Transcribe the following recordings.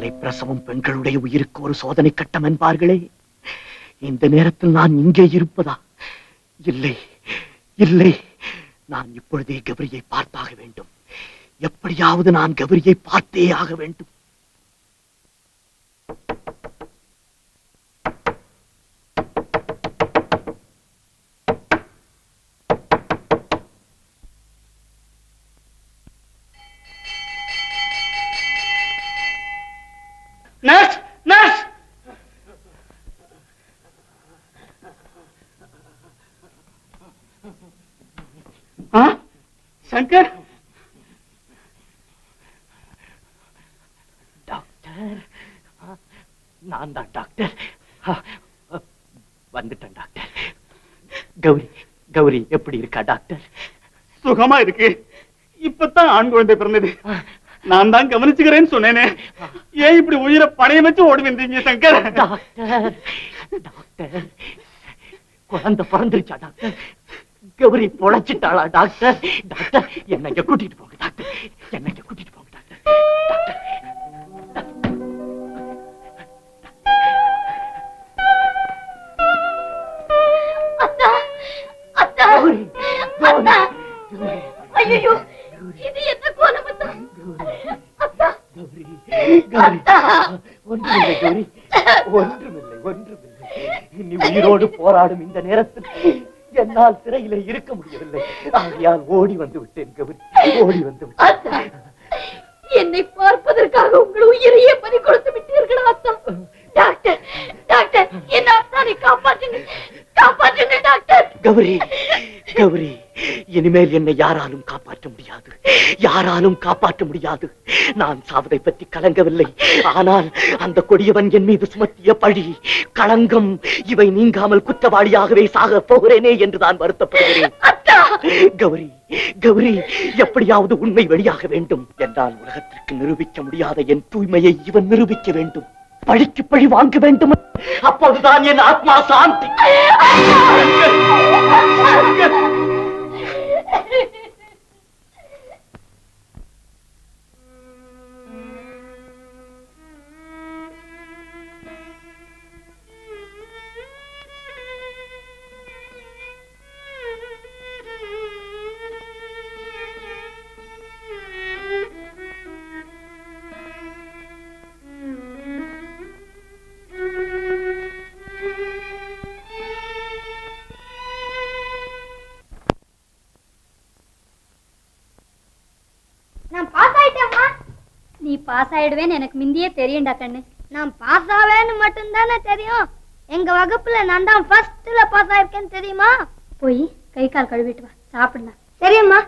தலைப்பிரசவம் பெண்களுடைய உயிருக்கு ஒரு சோதனை கட்டம் என்பார்களே. இந்த நேரத்தில் நான் இங்கே இருப்பதா? இல்லை இல்லை. நான் இப்பொழுதே கௌரியை பார்த்தாக வேண்டும். எப்படியாவது நான் கௌரியை பார்த்தே ஆக வேண்டும். நான் தான் டாக்டர். வந்துட்டேன் டாக்டர். கௌரி கௌரி எப்படி இருக்கா டாக்டர்? சுகமா இருக்கு. இப்பதான் ஆண் குழந்தை பிறந்தது. நான் தான் கவனிச்சுக்கிறேன்னு சொன்னேனே. ஏன் இப்படி உயிரை பணைய வச்சு ஓடி வந்தீங்க சங்கர்? Doctor doctor. குழந்தை பிறந்துருச்சா டாக்டர்? கௌரி பொழைச்சிட்டாளா டாக்டர்? டாக்டர் என்னை இங்க கூட்டிட்டு போங்க டாக்டர். என்னை இங்க கூட்டிட்டு போங்க டாக்டர். டாக்டர் கௌரி, அத்தா கௌரி, ஐயோ இது என்ன கோலம் அத்தா? அத்தா. கௌரி கௌரி ஒன்றுமில்லை கௌரி ஒன்றுமில்லை ஒன்றுமில்லை நீ உயிரோடு போராடும் இந்த நேரத்தில் என்னால் சிறையில இருக்க முடியவில்லை. ஆகையால் ஓடி வந்து விட்டேன் கௌரி. ஓடி வந்து விட்டேன். என்னை பார்ப்பதற்காக உங்கள் உயிரையே பறி கொடுத்து விட்டீர்களா அத்தா? டாக்டர் டாக்டர் என்ன அத்தானை காப்பாற்றுங்க காப்பாற்றுங்க டாக்டர். கௌரி கௌரி இனிமேல் என்னை யாராலும் காப்பாற்ற முடியாது. யாராலும் காப்பாற்ற முடியாது. நான் சாவதை பற்றி கலங்கவில்லை. ஆனால் அந்த கொடியவன் என் மீது சுமத்திய பழி களங்கம் இவை நீங்காமல் குற்றவாளியாகவே சாக போகிறேனே என்று நான் வருத்தப்படுகிறேன். கௌரி கௌரி எப்படியாவது உண்மை வெளியாக வேண்டும். என்றால் உலகத்திற்கு நிரூபிக்க முடியாத என் தூய்மையை இவன் நிரூபிக்க வேண்டும். பழிக்கு பழி வாங்க வேண்டும். அப்போதுதான் என் ஆத்மா சாந்தி. பாஸ் ஆயிடுவேன்னு எனக்கு முந்தியே தெரியும்டா கண்ணு. நான் பாஸ் ஆவேன்னு மட்டும்தானே தெரியும். எங்க வகுப்புல நான் தான் ஃபர்ஸ்ட்ல பாஸ் ஆயிருக்கேன்னு தெரியுமா? போய் கை கால் கழுவிட்டு வா. சாப்பிடலாம் தெரியுமா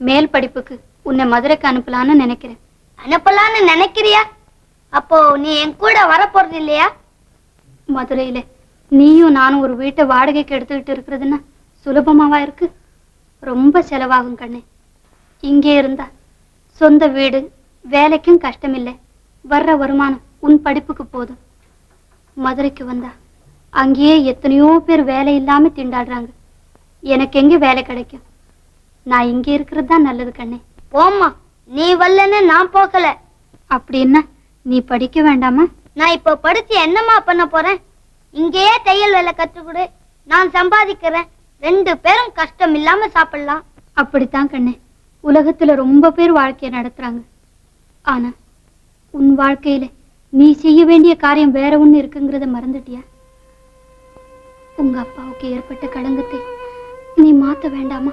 மேல் படிப்புக்கு உன்னை மதுரைக்கு அனுப்பலான்னு நினைக்கிறேன். அனுப்பலான்னு நினைக்கிறியா? அப்போ நீ என் கூட வர போறது இல்லையா? மதுரையில நீயும் நானும் ஒரு வீட்டை வாடகைக்கு எடுத்துக்கிட்டு இருக்கிறதுன்னா சுலபமாவா இருக்கு? ரொம்ப செலவாகும் கண்ணு. இங்கே இருந்தா சொந்த வீடு வேலைக்கும் கஷ்டமில்லை. வர்ற வருமானம் உன் படிப்புக்கு போதும். மதுரைக்கு வந்தா அங்கேயே எத்தனையோ பேர் வேலை இல்லாம திண்டாடுறாங்க. எனக்கு எங்க வேலை கிடைக்கும்? நான் இங்கே இருக்கிறது தான் நல்லது கண்ணே. போம்மா நீ வரலன்னு நான் போகல. அப்படின்னா நீ படிக்க வேண்டாமா? நான் இப்போ படிச்சு என்னம்மா பண்ண போறேன்? இங்கேயே தையல் வேலை கத்துக்கொடு நான் சம்பாதிக்கிறேன். ரெண்டு பேரும் கஷ்டம் இல்லாம சாப்பிடலாம். அப்படித்தான் கண்ணே. உலகத்துல ரொம்ப பேர் வாழ்க்கைய நடத்துறாங்க. ஆனா உன் வாழ்க்கையில நீ செய்ய வேண்டிய காரியம் வேற ஒண்ணு இருக்குங்கிறத மறந்துட்டியா? உங்க அப்பாவுக்கு ஏற்பட்ட களங்கத்தை நீ மாத்த வேண்டாமா?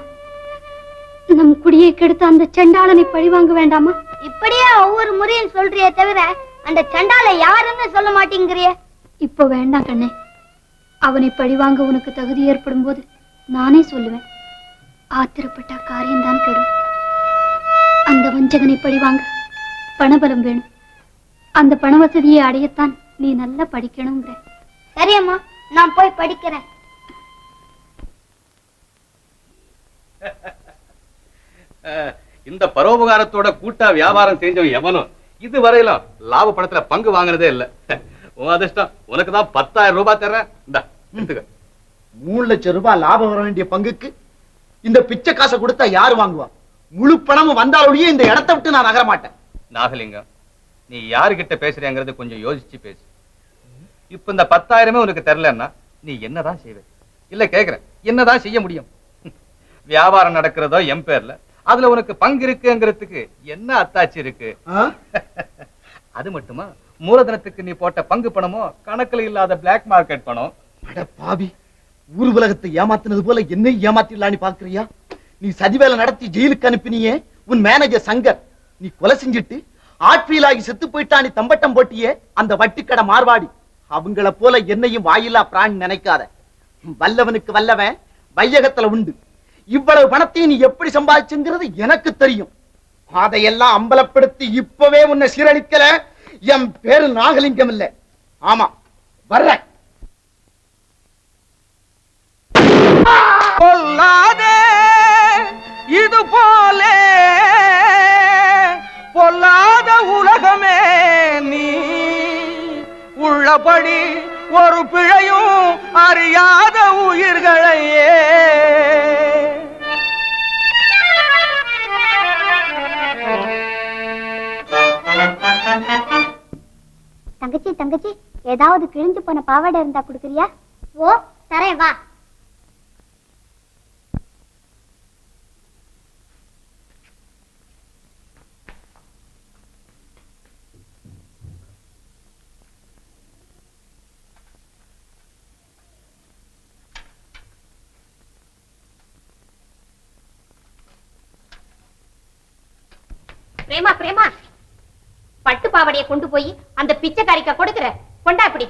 நம் குடியை கெடுத்த அந்த செண்டாளனை பழிவாங்க வேண்டாமா? இப்படியே ஒவ்வொரு முறையும் சொல்றியே தவிர அந்த சண்டால யாருன்னு சொல்ல மாட்டேங்கிறியே இப்போ வேண்டாம் கண்ணே. அவனை பழிவாங்க உனக்கு தகுதி ஏற்படும் போது நானே சொல்லுவேன். ஆத்திரப்பட்டா காரியம்தான் கெடும். அந்த வஞ்சகனை பழிவாங்க. பணபலம் வேணும். அந்த பண வசதியை அடையத்தான் நீ நல்லா படிக்கணுங்கிற. சரியம்மா நான் போய் படிக்கிறேன். இந்த பரோபகாரத்தோட கூட்டா வியாபாரம் செஞ்சவன் எவனும் இது வரையிலும் லாப பணத்துல பங்கு வாங்குனதே இல்ல. உன் அதிர்ஷ்டம் உனக்கு தான் பத்தாயிரம் ரூபாய் தர்றேன். இந்தா மூணு லட்சம் ரூபாய் லாபம் வர வேண்டிய பங்குக்கு இந்த பிச்சை காசை கொடுத்தா யாரு வாங்குவா? முழு பணமும் வந்தாலொழியே இந்த இடத்தை விட்டு நான் நகர மாட்டேன். நாகலிங்கம் நீ யாருகிட்ட பேசுறேங்கிறது கொஞ்சம் யோசிச்சு பேசு. இப்ப இந்த பத்தாயிரமே உனக்கு தெரிலன்னா நீ என்னதான் செய்வ? இல்ல கேக்குறேன். என்னதான் செய்ய முடியும்? வியாபாரம் நடக்கிறதோ என் பேர்ல. அதுல உனக்கு பங்கு இருக்குங்கிறதுக்கு என்ன அத்தாச்சி இருக்கு? அது மட்டுமா? மூலதனத்துக்கு நீ போட்ட பங்கு பணமோ கணக்குல இல்லாத பிளாக் மார்க்கெட் பணம்? பாவி. ஊர் உலகத்தை ஏமாத்தினது போல என்னை ஏமாத்திடலான்னு பாக்குறியா நீ சதிவேலை நடத்தி ஜெயிலுக்கு அனுப்பினியே உன் மேனேஜர் சங்கர். நீ கொலை செஞ்சுட்டு ஆட்சியிலாகி செத்து போயிட்டானி தம்பட்டம் போட்டியே அந்த வட்டிக்கடை மார்வாடி. அவங்கள போல என்னையும் வாயில்லா பிராணி நினைக்காத. வல்லவனுக்கு வல்லவன் வையகத்துல உண்டு. இவ்வளவு பணத்தையும் நீ எப்படி சம்பாதிச்சுங்கிறது எனக்கு தெரியும். அதையெல்லாம் அம்பலப்படுத்தி இப்பவே உன்னை சீரழிக்கல என் பேரு நாகலிங்கம் இல்ல. ஆமா வர்றேன். உள்ளபடி ஒரு பிழையும் அறியாத உயிர்களையே. தங்கச்சி தங்கச்சி ஏதாவது கிழிஞ்சு போன பாவாடை இருந்தா குடுக்குறியா? ஓ தரேன் வா. பிரேமா பிரேமா. பட்டு பாவாடைய கொண்டு போய் அந்த பிச்சைக்காரிக்கா கொடுக்குற. கொண்டா அப்படி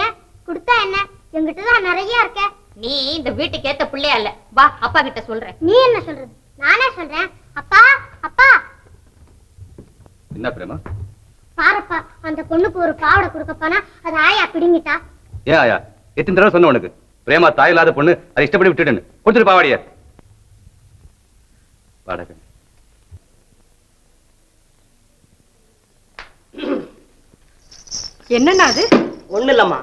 ஏன்? கொடுத்தா என்ன? எங்கிட்ட தான் நிறைய இருக்க. நீ இந்த வீட்டுக்கு ஏத்த பிள்ளையா இல்ல. வா அப்பா கிட்ட சொல்றேன். நீ என்ன சொல்றது? நானே சொல்றேன். அப்பா அப்பா. என்ன பிரேமா? பாருப்பா அந்த பொண்ணுக்கு ஒரு பாவாடை கொடுக்க போனா அது ஆயா பிடுங்கிட்டா? ஏன் ஆயா? எத்தனை தடவை சொன்ன உனக்கு? பிரேமா தாய் இல்லாத பொண்ணு அதை இஷ்டப்படி விட்டுட்டேன்னு கொடுத்துட்டு பாவாடிய. பாடக என்னன்னா அது? ஒண்ணு இல்லம்மா.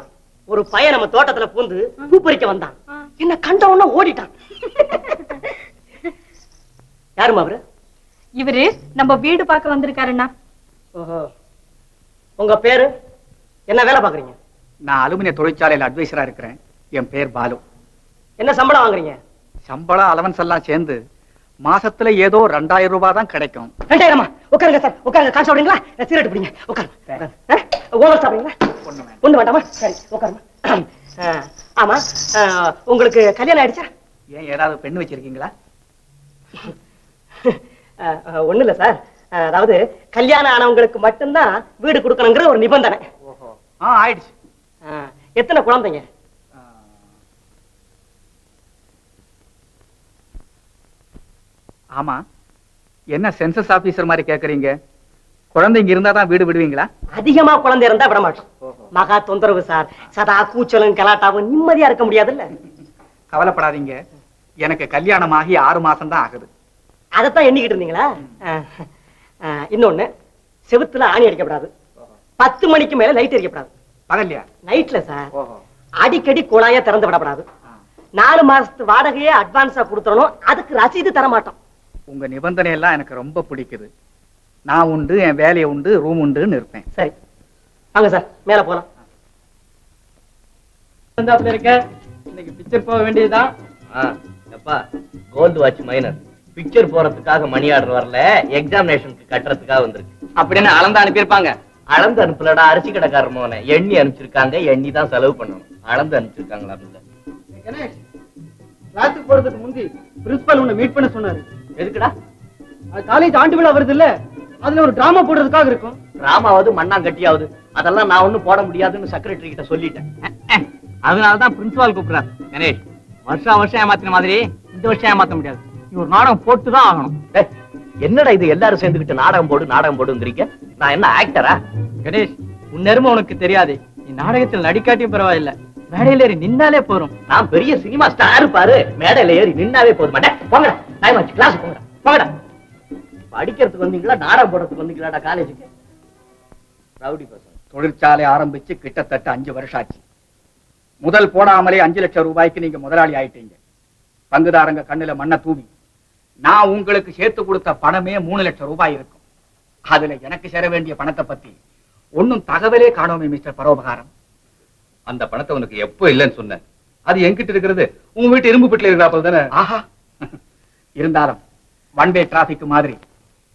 ஒரு பையன் நம்ம தோட்டத்துல பூந்து பூ பறிக்க வந்தான். என்ன கண்ட உடனே ஓடிட்டான். யாருமா அவரு? இவரு நம்ம வீடு பார்க்க வந்திருக்காருண்ணா. ஓஹோ. உங்க பேரு? என்ன வேலை பாக்குறீங்க நான் அலுமினிய தொழிற்சாலையில் அட்வைசரா இருக்கிறேன். என் பேர் பாலு. என்ன சம்பளம் வாங்குறீங்க? சம்பளம் அலவன்ஸ் எல்லாம் சேர்ந்து மாசத்துல ஏதோ ரெண்டாயிரம் ரூபாய் தான் கிடைக்கும். ரெண்டாயிரமா? உட்காருங்க சார். உட்காருங்க. காசு சாப்பிடுங்களா சீரட்டு பிடிங்க. உட்காருங்க. ஓவர் சாப்பிடுங்களா ஒண்ணு வேண்டாம். சரி உட்காருமா ஆமா. உங்களுக்கு கல்யாணம் ஆயிடுச்சா? ஏன் ஏதாவது பெண்ணு வச்சிருக்கீங்களா? ஒண்ணு இல்ல சார். அதாவது கல்யாணம் ஆனவங்களுக்கு மட்டும்தான் வீடு கொடுக்கணுங்கிற ஒரு நிபந்தனை. ஆயிடுச்சு. எத்தனை குழந்தைங்க. ஆமா. என்ன சென்சஸ் ஆபீசர் மாதிரி கேக்குறீங்க? குழந்தைங்க இருந்தா தான் வீடு விடுவீங்களா? அதிகமா குழந்தை இருந்தா விட மாட்டோம். மகா தொந்தரவு சார். சதா கூச்சலும் கலாட்டாவும் நிம்மதியா இருக்க முடியாதுல்ல? கவலைப்படாதீங்க. எனக்கு கல்யாணம் ஆகி ஆறு மாசம் தான் ஆகுது. அதைத்தான் எண்ணிக்கிட்டு இருந்தீங்களா? இன்னொன்னு செவுத்துல ஆணி அடிக்கப்படாது. பத்து மணிக்கு மேல லைட் எரிக்கப்படாது. பகல்லையா? நைட்ல சார். அடிக்கடி குழாய திறந்து விடப்படாது. நாலு மாசத்து வாடகையே அட்வான்ஸா கொடுத்துடணும். அதுக்கு ரசீது தர மாட்டோம் உங்க நிபந்தனை எல்லாம் எனக்கு ரொம்ப பிடிக்குது. நான் உண்டு என் வேலையை உண்டு ரூம் உண்டுன்னு இருப்பேன். சரி. வாங்க சார் மேல போலாம். வந்தாப்புல இருக்க இன்னைக்கு பிக்சர் போக வேண்டியதுதான். அப்பா கோல்டு வாட்ச் மைனர் பிக்சர் போறதுக்காக மணி ஆர்டர் வரல எக்ஸாமினேஷனுக்கு கட்டுறதுக்காக வந்திருக்கு. அப்படின்னு அளந்து அனுப்பியிருப்பாங்க? அளந்து அனுப்பலடா அரிசி கடைக்காரர் மோனே. எண்ணி அனுப்பிச்சிருக்காங்க எண்ணி தான் செலவு பண்ணணும். அளந்து அனுப்பிச்சிருக்காங்களா கணேஷ் கிளாஸுக்கு போறதுக்கு முந்தி பிரின்சிபல் உன்னை மீட் பண்ண சொன்னாரு. எதுக்குடா? காலேஜ் ஆண்டு விழா வருது இல்ல அதுல ஒரு டிராமா போடுறதுக்காக இருக்கும். டிராமாவது மண்ணாங்கட்டியாவது அதெல்லாம் நான் ஒண்ணும் போட முடியாதுன்னு செக்ரட்டரி கிட்ட சொல்லிட்டேன். அதனாலதான் பிரின்சிபால் கூப்பிடுறாரு. கணேஷ் வருஷம் வருஷம் ஏமாத்தின மாதிரி இந்த வருஷம் ஏமாத்த முடியாது. ஒரு நாடகம் போட்டு தான் ஆகணும். என்னடா இது எல்லாரும் சேர்ந்துக்கிட்டு நாடகம் போடு நாடகம் போடுங்கிறீங்க? நான் என்ன ஆக்டரா கணேஷ் உன் நேர்மை உனக்கு தெரியாது. நீ நாடகத்தில் நடிக்காட்டியும் பரவாயில்ல. மேடையில ஏறி நின்னாலே போறோம் நான் பெரிய சினிமா ஸ்டார் பாரு. மேடையில ஏறி நின்னாவே போதும்? மாட்டேன் போங்கடா. டைம் ஆச்சு கிளாஸ் போங்கடா. போங்கடா படிக்கிறதுக்கு வந்தீங்களா நாடகம் போடுறதுக்கு வந்தீங்களாடா காலேஜுக்கு ரவுடி பசங்க. தொழிற்சாலை ஆரம்பிச்சு கிட்டத்தட்ட அஞ்சு வருஷம் ஆச்சு முதல் போடாமலே அஞ்சு லட்சம் ரூபாய்க்கு நீங்க முதலாளி ஆயிட்டீங்க. பங்குதாரங்க கண்ணுல மண்ணை தூவி. நான் உங்களுக்கு சேர்த்து கொடுத்த பணமே மூணு லட்சம் ரூபாய் இருக்கும். அதுல எனக்கு சேர வேண்டிய பணத்தை பத்தி ஒண்ணும் தகவலே காணோமே மிஸ்டர் பரோபகாரம். அந்த பணத்தை உனக்கு எப்போ இல்லைன்னு சொன்னேன். அது என்கிட்ட இருக்கிறது. உங்க வீட்டு இரும்பு பெட்டில இருக்கிறாப்ப தானே? ஆஹா. இருந்தாலும் ஒன் வே டிராபிக் மாதிரி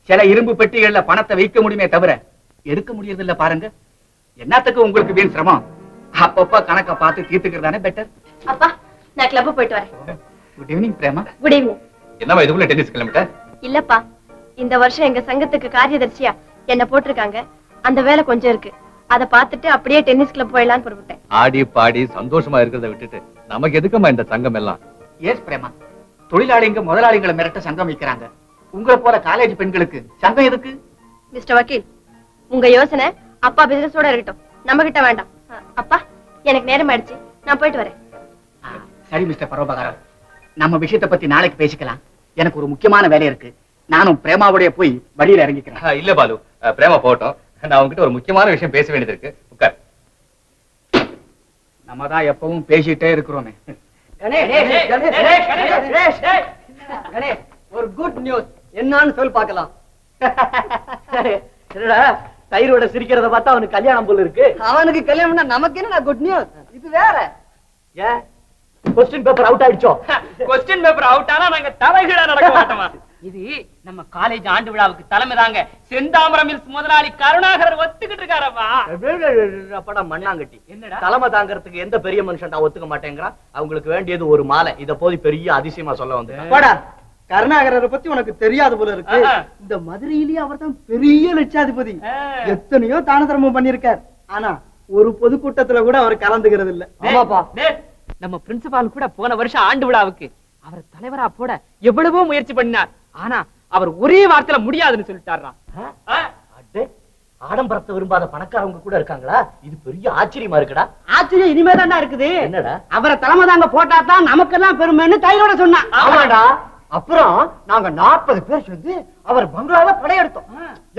சில இரும்பு பெட்டிகள்ல பணத்தை வைக்க முடியுமே தவிர எடுக்க முடியறதில்ல பாருங்க. என்னத்துக்கு உங்களுக்கு வீண் சிரமம்? அப்பப்ப கணக்க பார்த்து தீர்த்துக்கிறதானே பெட்டர் அப்பா நான் கிளப் போயிட்டு வரேன். Good evening Prema. Good evening என்னம்மா இதுக்குள்ள டென்னிஸ் கிளம்பிட்ட? இல்லப்பா இந்த வருஷம் எங்க சங்கத்துக்கு காரியதர்சியா என்ன போட்டிருக்காங்க. அந்த வேலை கொஞ்சம் இருக்கு. அத பார்த்துட்டு அப்படியே டென்னிஸ் கிளப் போயிடலான்னு புறப்பட்டேன். ஆடி பாடி சந்தோஷமா இருக்கிறத விட்டுட்டு நமக்கு எதுக்குமா இந்த சங்கம் எல்லாம் எஸ் பிரேமா. தொழிலாளிங்க முதலாளிகளை மிரட்ட சங்கம் வைக்கிறாங்க. உங்களை போல காலேஜ் பெண்களுக்கு சங்கம் எதுக்கு? மிஸ்டர் வக்கீல் உங்க யோசனை அப்பா பிசினஸோட இருக்கட்டும். நம்ம கிட்ட வேண்டாம் அப்பா எனக்கு நேரம் ஆயிடுச்சு. நான் போயிட்டு வரேன். சரி மிஸ்டர் பரோபகாரம் நம்ம விஷயத்தை பத்தி நாளைக்கு பேசிக்கலாம். எனக்கு ஒரு முக்கியமான வேலை இருக்கு. நானும் பிரேமாவுடைய போய் வழியில இறங்கிக்கிறேன். இல்ல பாலு. பிரேமா போகட்டும். நான் உங்ககிட்ட ஒரு முக்கியமான விஷயம் பேச வேண்டியது இருக்கு. உட்கார். நம்ம தான் எப்பவும் பேசிட்டே இருக்கிறோமே. ஒரு குட் நியூஸ் என்னன்னு சொல் பார்க்கலாம். என்னடா தயிரோட சிரிக்கிறத பார்த்தா அவனுக்கு கல்யாணம் போல இருக்கு. அவனுக்கு கல்யாணம்னா நமக்கு என்ன குட் நியூஸ் இது வேற. ஏன்? கொஸ்டின் பேப்பர் அவுட் ஆயிடுச்சோ? கொஸ்டின் பேப்பர் அவுட் ஆனா நாங்க தலைகீழா நடக்க மாட்டோமா? இது நம்ம காலேஜ் ஆண்டு விழாவுக்கு தலைமை தாங்க செந்தாமரம் மில்ஸ் முதலாளி கருணாகரர் ஒத்துக்கிட்டு இருக்காரப்பா. அப்படா மண்ணாங்கட்டி. என்னடா? தலைமை தாங்கறதுக்கு எந்த பெரிய மனுஷன் ஒத்துக்க மாட்டேங்கிறான் அவங்களுக்கு வேண்டியது ஒரு மாலை. இத போதி பெரிய அதிசயமா சொல்ல வந்து போடா கருணாகரரை பத்தி உனக்கு தெரியாது போல இருக்கு. இந்த மதுரையிலேயே அவர் தான் பெரிய லட்சாதிபதி. எத்தனையோ தான தர்மம் பண்ணிருக்கார் ஆனா ஒரு பொதுக்கூட்டத்துல கூட அவர் கலந்துக்கிறது இல்ல ஆமாப்பா. நம்ம பிரின்சிபால் கூட போன வருஷம் ஆண்டு விழாவுக்கு அவர் தலைவரா போட எவ்வளவோ முயற்சி பண்ணார் ஆனா அவர் ஒரே வார்த்தையில முடியாதுன்னு சொல்லிட்டாரா ஆடம்பரத்தை விரும்பாத பணக்காரவங்க கூட இருக்காங்களா? இது பெரிய ஆச்சரியமா இருக்குடா. ஆச்சரியம் இனிமே இருக்குது. என்னடா? அவரை தலைமை தாங்க போட்டா தான் நமக்கெல்லாம் பெருமைன்னு தைரோட சொன்னான் ஆமாடா. அப்புறம் நாங்க நாற்பது பேர் சேர்ந்து அவர் பங்களால படையெடுத்தோம்.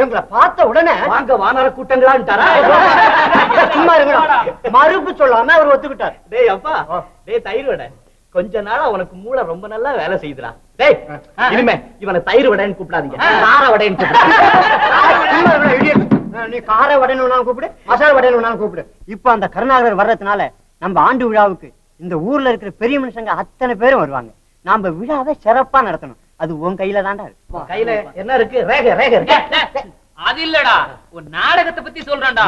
எங்களை பார்த்த உடனே வாங்க வானர கூட்டங்களான்ட்டாரா? சும்மா இருக்கடா மறுப்பு சொல்லாம அவர் ஒத்துக்கிட்டார். டேய் அப்பா. டேய் தயிரோட. கொஞ்ச நாளா உனக்கு மூளை ரொம்ப நல்லா வேலை செய்யுதுடா. டேய் இனிமே இவனை தயிர் வடைன்னு கூப்பிடாதீங்க. கார வடைன்னு கூப்பிடு. நீ கார வடைன்னு கூப்பிடு மசாலா வடைன்னு கூப்பிடு. இப்ப அந்த கருணாகரர் வர்றதுனால நம்ம ஆண்டு விழாவுக்கு இந்த ஊர்ல இருக்கிற பெரிய மனுஷங்க அத்தனை பேரும் வருவாங்க. நாம விழாவை சிறப்பா நடத்தணும். அது உன் கையில தாண்டா இருக்கு. கையில என்ன இருக்கு? ரேக ரேக இருக்கு. அது இல்லடா. ஒரு நாடகத்தை பத்தி சொல்றேன்டா.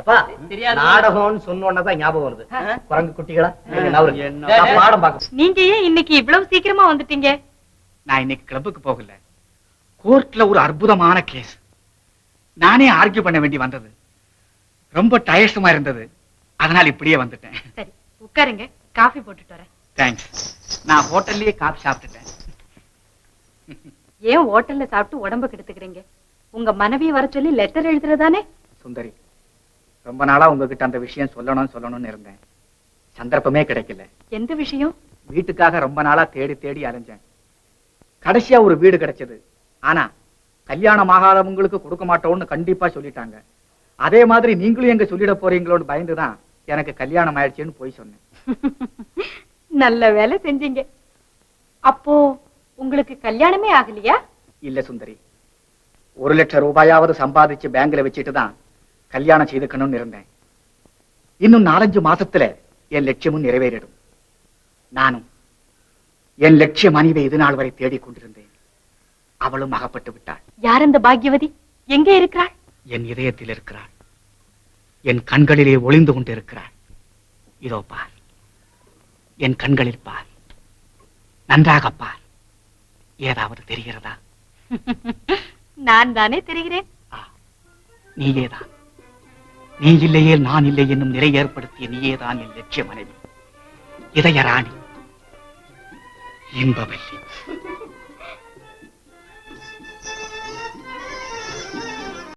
அப்பா தெரியாது. நாடகம்னு சொன்ன உடனே தான் ஞாபகம் வருது. குரங்கு குட்டிகளா? நீங்க நவருங்க. நான் பாடம் பார்க்க நீங்க ஏன் இன்னைக்கு இவ்வளவு சீக்கிரமா வந்துட்டீங்க? நான் இன்னைக்கு கிளப்புக்கு போகல. கோர்ட்ல ஒரு அற்புதமான கேஸ் நானே ஆர்கியூ பண்ண வேண்டி வந்தது. ரொம்ப டயர்ஸமா இருந்தது. அதனால இப்படியே வந்துட்டேன். சரி உட்காருங்க. காஃபி போட்டுட்டு வரேன். தேங்க்ஸ் நான் ஹோட்டல்லயே காஃபி சாப்பிட்டுட்டேன். ஏன் ஹோட்டல்ல சாப்பிட்டு உடம்ப கெடுத்துக்கிறீங்க? உங்க மனைவியை வர சொல்லி லெட்டர் எழுதுறதானே? சுந்தரி ரொம்ப நாளா உங்ககிட்ட அந்த விஷயம் சொல்லணும் சொல்லணும்னு இருந்தேன். சந்தர்ப்பமே கிடைக்கல. எந்த விஷயம்? வீட்டுக்காக ரொம்ப நாளா தேடி தேடி அலைஞ்சேன். கடைசியா ஒரு வீடு கிடைச்சது. ஆனா கல்யாணம் ஆகாதவங்களுக்கு கொடுக்க மாட்டோம்னு கண்டிப்பா சொல்லிட்டாங்க. அதே மாதிரி நீங்களும் எங்க சொல்லிட போறீங்களோன்னு பயந்துதான் எனக்கு கல்யாணம் ஆயிடுச்சுன்னு போய் சொன்னேன். நல்ல வேலை செஞ்சீங்க. அப்போ உங்களுக்கு கல்யாணமே ஆகலையா? இல்ல சுந்தரி. ஒரு லட்சம் ரூபாயாவது சம்பாதிச்சு பேங்க்ல வச்சுட்டு தான் கல்யாணம் செய்துக்கணும்னு இருந்தேன். இன்னும் நாலஞ்சு மாசத்துல என் லட்சியமும் நிறைவேறிடும். நானும் என் லட்சிய மனைவி இது நாள் வரை தேடிக் கொண்டிருந்தேன். அவளும் அகப்பட்டு விட்டாள். யார் அந்த பாக்யவதி? எங்க இருக்கிறாள்? என் இதயத்தில் இருக்கிறாள். என் கண்களிலே ஒளிந்து கொண்டு இருக்கிறாள் இதோ பார். என் கண்களில் பார். நன்றாக பார். ஏதாவது தெரிகிறதா? நான் தானே தெரிகிறேன். நீயேதான் நீ இல்லையே நான் இல்லை என்னும் நிலை ஏற்படுத்திய நீயேதான் என் லட்சிய மனைவி. இதய ராணி இன்பவல்லி.